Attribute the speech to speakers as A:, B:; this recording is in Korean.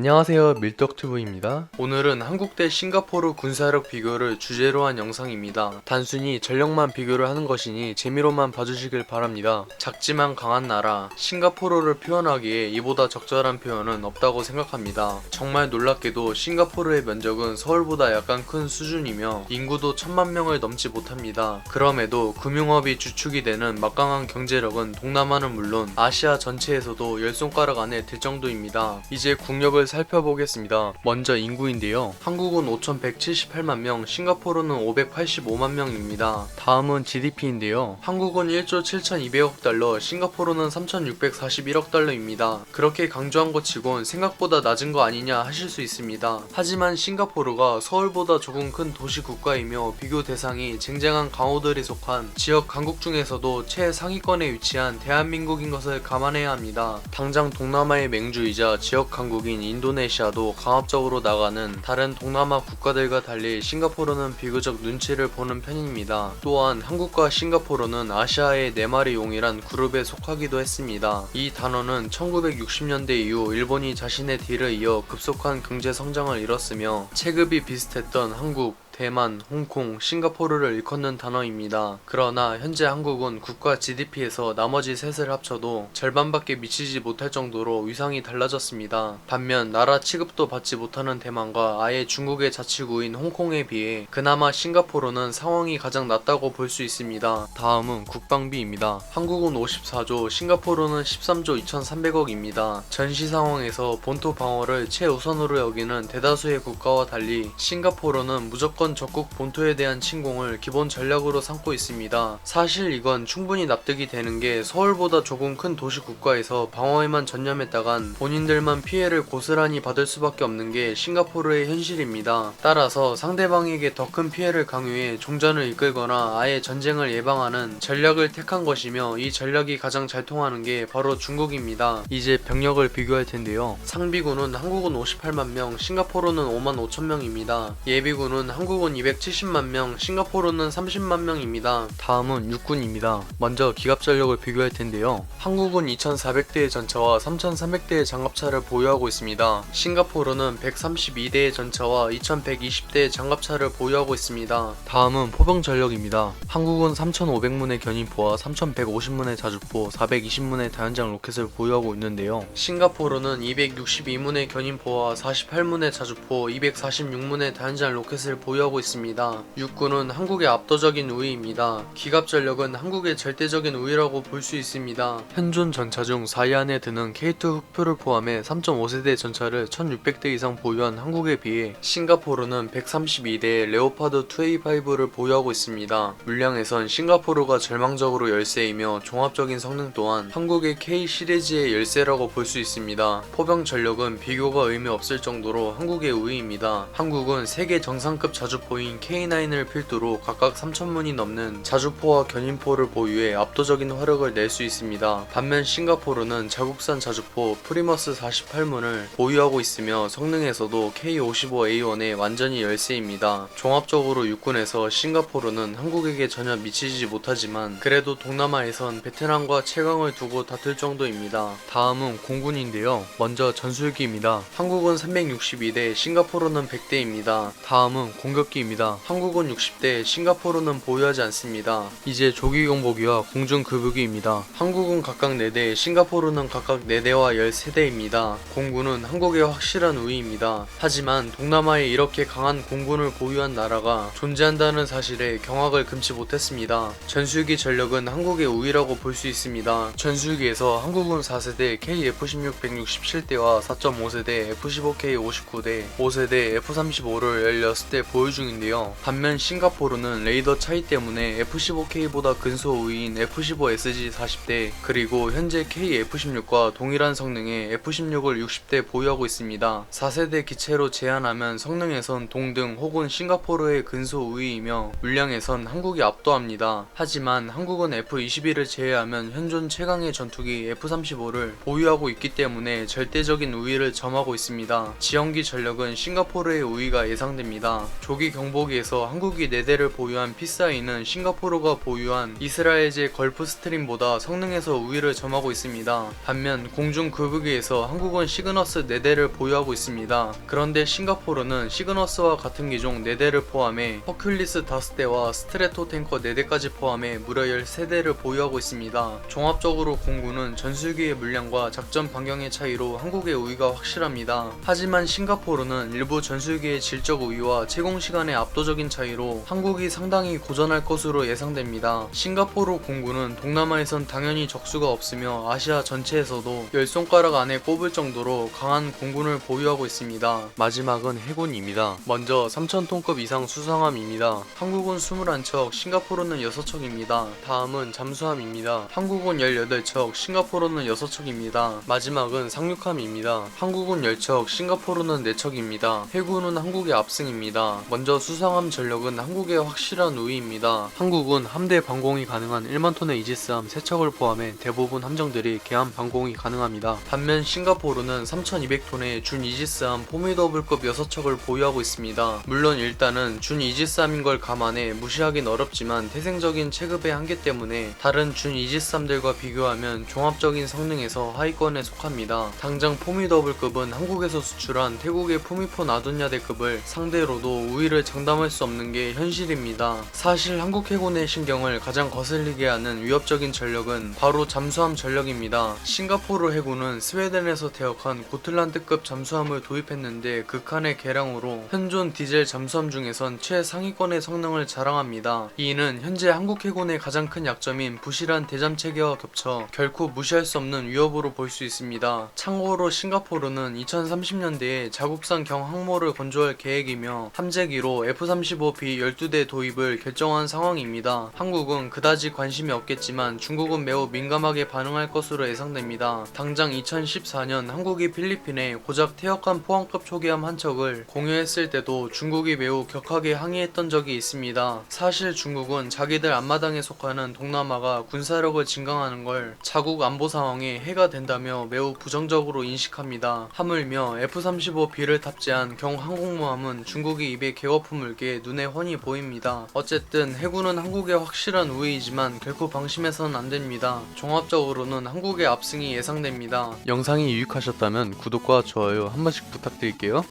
A: 안녕하세요 밀떡튜브입니다. 오늘은 한국 대 싱가포르 군사력 비교를 주제로 한 영상입니다. 단순히 전력만 비교를 하는 것이니 재미로만 봐주시길 바랍니다. 작지만 강한 나라 싱가포르를 표현하기에 이보다 적절한 표현은 없다고 생각합니다. 정말 놀랍게도 싱가포르의 면적은 서울보다 약간 큰 수준이며 인구도 천만 명을 넘지 못합니다. 그럼에도 금융업이 주축이 되는 막강한 경제력은 동남아는 물론 아시아 전체에서도 열 손가락 안에 들 정도입니다. 이제 국력을 살펴보겠습니다. 먼저 인구인데요. 한국은 5,178만 명, 싱가포르는 585만 명입니다. 다음은 GDP인데요. 한국은 1조 7,200억 달러, 싱가포르는 3,641억 달러입니다. 그렇게 강조한 것 치곤 생각보다 낮은 거 아니냐 하실 수 있습니다. 하지만 싱가포르가 서울보다 조금 큰 도시 국가이며 비교 대상이 쟁쟁한 강호들이 속한 지역 강국 중에서도 최상위권에 위치한 대한민국인 것을 감안해야 합니다. 당장 동남아의 맹주이자 지역 강국인 인 도네시아도 강압적으로 나가는 다른 동남아 국가들과 달리 싱가포르는 비교적 눈치를 보는 편입니다. 또한 한국과 싱가포르는 아시아의 네 마리 용이란 그룹에 속하기도 했습니다. 이 단어는 1960년대 이후 일본이 자신의 뒤를 이어 급속한 경제 성장을 이뤘으며 체급이 비슷했던 한국, 대만, 홍콩, 싱가포르를 일컫는 단어입니다. 그러나 현재 한국은 국가 GDP에서 나머지 셋을 합쳐도 절반밖에 미치지 못할 정도로 위상이 달라졌습니다. 반면 나라 취급도 받지 못하는 대만과 아예 중국의 자치구인 홍콩에 비해 그나마 싱가포르는 상황이 가장 낫다고 볼 수 있습니다. 다음은 국방비입니다. 한국은 54조, 싱가포르는 13조 2,300억입니다. 전시 상황에서 본토 방어를 최우선으로 여기는 대다수의 국가와 달리 싱가포르는 무조건 적국 본토에 대한 침공을 기본 전략으로 삼고 있습니다. 사실 이건 충분히 납득이 되는 게 서울보다 조금 큰 도시 국가에서 방어에만 전념했다간 본인들만 피해를 고스란히 받을 수밖에 없는 게 싱가포르의 현실입니다. 따라서 상대방에게 더 큰 피해를 강요해 종전을 이끌거나 아예 전쟁을 예방하는 전략을 택한 것이며 이 전략이 가장 잘 통하는 게 바로 중국입니다. 이제 병력을 비교할 텐데요. 상비군은 한국은 58만 명, 싱가포르는 5만 5천 명입니다. 예비군은 한국 은 270만 명, 싱가포르는 30만 명입니다. 다음은 육군입니다. 먼저 기갑 전력을 비교할 텐데요. 한국은 2,400대의 전차와 3,300대의 장갑차를 보유하고 있습니다. 싱가포르는 132대의 전차와 2,120대의 장갑차를 보유하고 있습니다. 다음은 포병 전력입니다. 한국은 3,500문의 견인포와 3,150문의 자주포, 420문의 다연장 로켓을 보유하고 있는데요. 싱가포르는 262문의 견인포와 48문의 자주포, 246문의 다연장 로켓을 보유 하고 있습니다. 육군은 한국의 압도적인 우위입니다. 기갑 전력은 한국의 절대적인 우위라고 볼 수 있습니다. 현존 전차 중 4위 안에 드는 K2 흑표를 포함해 3.5세대 전차를 1,600대 이상 보유한 한국에 비해 싱가포르는 132대의 레오파드 2A5를 보유하고 있습니다. 물량에선 싱가포르가 절망적으로 열세이며 종합적인 성능 또한 한국의 K 시리즈의 열세라고 볼 수 있습니다. 포병 전력은 비교가 의미 없을 정도로 한국의 우위입니다. 한국은 세계 정상급 자주 포인 K9을 필두로 각각 3,000문이 넘는 자주포와 견인포를 보유해 압도적인 화력을 낼 수 있습니다. 반면 싱가포르는 자국산 자주포 프리머스 48문을 보유하고 있으며 성능에서도 K55A1의 완전히 열세입니다. 종합적으로 육군에서 싱가포르는 한국에게 전혀 미치지 못하지만 그래도 동남아에선 베트남과 최강을 두고 다툴 정도입니다. 다음은 공군인데요. 먼저 전술기입니다. 한국은 362대, 싱가포르는 100대입니다. 다음은 공격 기입니다. 한국은 60대, 싱가포르는 보유하지 않습니다. 이제 조기경보기와 공중 급유기입니다. 한국은 각각 4대, 싱가포르는 각각 4대와 13대입니다. 공군은 한국의 확실한 우위입니다. 하지만 동남아에 이렇게 강한 공군을 보유한 나라가 존재한다는 사실에 경악을 금치 못했습니다. 전술기 전력은 한국의 우위라고 볼 수 있습니다. 전술기에서 한국은 4세대 KF-16 167대와 4.5세대 F-15K 59대, 5세대 F-35를 16대 보유 중인데요. 반면 싱가포르는 레이더 차이 때문에 F-15K보다 근소 우위인 F-15SG 40대, 그리고 현재 KF-16과 동일한 성능의 F-16을 60대 보유하고 있습니다. 4세대 기체로 제한하면 성능에선 동등 혹은 싱가포르의 근소 우위이며 물량에선 한국이 압도합니다. 하지만 한국은 F-21을 제외하면 현존 최강의 전투기 F-35를 보유하고 있기 때문에 절대적인 우위를 점하고 있습니다. 지형기 전력은 싱가포르의 우위가 예상됩니다. 조기 여기 경보기에서 한국이 4대를 보유한 P4E는 싱가포르가 보유한 이스라엘제 걸프 스트림보다 성능에서 우위를 점하고 있습니다. 반면 공중 급유기에서 한국은 시그너스 4대를 보유하고 있습니다. 그런데 싱가포르는 시그너스와 같은 기종 4대를 포함해 허큘리스 5대와 스트레토 탱커 4대까지 포함해 무려 13대를 보유하고 있습니다. 종합적으로 공군은 전술기의 물량과 작전 반경의 차이로 한국의 우위가 확실합니다. 하지만 싱가포르는 일부 전술기의 질적 우위와 채공 시간의 압도적인 차이로 한국이 상당히 고전할 것으로 예상됩니다. 싱가포르 공군은 동남아에선 당연히 적수가 없으며 아시아 전체에서도 열 손가락 안에 꼽을 정도로 강한 공군을 보유하고 있습니다. 마지막은 해군입니다. 먼저 3,000톤급 이상 수상함입니다. 한국은 21척, 싱가포르는 6척입니다. 다음은 잠수함입니다. 한국은 18척, 싱가포르는 6척입니다. 마지막은 상륙함입니다. 한국은 10척, 싱가포르는 4척입니다. 해군은 한국의 압승입니다. 먼저 수상함 전력은 한국의 확실한 우위입니다. 한국은 함대 방공이 가능한 1만 톤의 이지스함 3척을 포함해 대부분 함정들이 개함 방공이 가능합니다. 반면 싱가포르는 3,200톤의 준 이지스함 포미더블급 6척을 보유하고 있습니다. 물론 일단은 준 이지스함인 걸 감안해 무시하긴 어렵지만 태생적인 체급의 한계 때문에 다른 준 이지스함들과 비교하면 종합적인 성능에서 하위권에 속합니다. 당장 포미더블급은 한국에서 수출한 태국의 포미포 나둔야대급을 상대로도 우위를 장담할 수 없는 게 현실입니다. 사실 한국 해군의 신경을 가장 거슬리게 하는 위협적인 전력은 바로 잠수함 전력입니다. 싱가포르 해군은 스웨덴에서 퇴역한 고틀란드급 잠수함을 도입했는데 극한의 개량으로 현존 디젤 잠수함 중에선 최상위권의 성능을 자랑합니다. 이는 현재 한국 해군의 가장 큰 약점인 부실한 대잠 체계와 겹쳐 결코 무시할 수 없는 위협으로 볼 수 있습니다. 참고로 싱가포르는 2030년대에 자국산 경항모를 건조할 계획이며 함재기 로 F-35B 12대 도입을 결정한 상황입니다. 한국은 그다지 관심이 없겠지만 중국은 매우 민감하게 반응할 것으로 예상됩니다. 당장 2014년 한국이 필리핀에 고작 태역한 포항급 초기함 한 척을 공유했을 때도 중국이 매우 격하게 항의했던 적이 있습니다. 사실 중국은 자기들 앞마당에 속하는 동남아가 군사력을 증강하는 걸 자국 안보 상황에 해가 된다며 매우 부정적으로 인식합니다. 하물며 F-35B를 탑재한 경항공모함은 중국이 입에 개거품 물게 눈에 훤히 보입니다. 어쨌든 해군은 한국의 확실한 우위이지만 결코 방심해서는 안 됩니다. 종합적으로는 한국의 압승이 예상됩니다. 영상이 유익하셨다면 구독과 좋아요 한 번씩 부탁드릴게요.